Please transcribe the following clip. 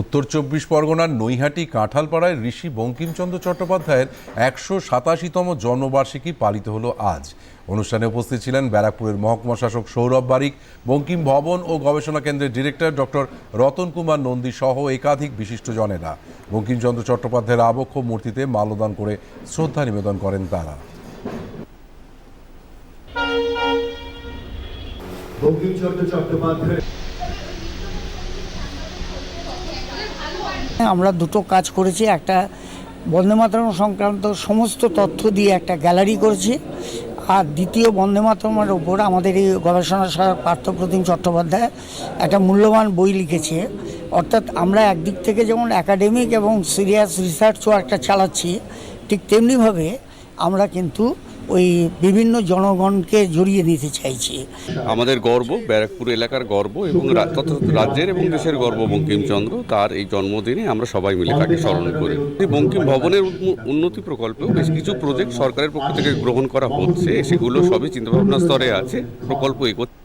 উত্তর চব্বিশ পরগনার নৈহাটি কাঁঠালপাড়ায় ঋষি বঙ্কিমচন্দ্র চট্টোপাধ্যায়ের একশো সাতাশিতম জন্মবার্ষিকী পালিত হলো আজ। অনুষ্ঠানে উপস্থিত ছিলেন ব্যারাকপুরের মহকুমা শাসক সৌরভ বারিক, বঙ্কিম ভবন ও গবেষণা কেন্দ্রের ডিরেক্টর ডক্টর রতন কুমার নন্দী সহ একাধিক বিশিষ্ট বিশিষ্টজনেরা বঙ্কিমচন্দ্র চট্টোপাধ্যায়ের আবক্ষ মূর্তিতে মাল্যদান করে শ্রদ্ধা নিবেদন করেন তারা। বঙ্কিমচন্দ্র চট্টোপাধ্যায় আমরা দুটো কাজ করেছি, একটা বন্দে মাতরম সংক্রান্ত সমস্ত তথ্য দিয়ে একটা গ্যালারি করেছি, আর দ্বিতীয় বন্দে মাতরমের ওপর আমাদের এই গবেষণা সহায়ক পার্থপ্রতিম চট্টোপাধ্যায় একটা মূল্যবান বই লিখেছে। অর্থাৎ আমরা একদিক থেকে যেমন একাডেমিক এবং সিরিয়াস রিসার্চও একটা চালাচ্ছি, ঠিক তেমনিভাবে আমরা কিন্তু ওই বিভিন্ন জনগণকে জড়িয়ে নিতে চাইছি। আমাদের গর্ব, ব্যারাকপুর এলাকার গর্ব এবং রাজ্যের এবং দেশের গর্ব বঙ্কিমচন্দ্র। তার এই জন্মদিনে আমরা সবাই মিলে তাকে স্মরণ করি। বঙ্কিম ভবনের উন্নতি প্রকল্পেও বেশ কিছু প্রজেক্ট সরকারের পক্ষ থেকে গ্রহণ করা হচ্ছে। সেগুলো সবই চিন্তাভাবনা স্তরে আছে। প্রকল্প এগোচ্ছে।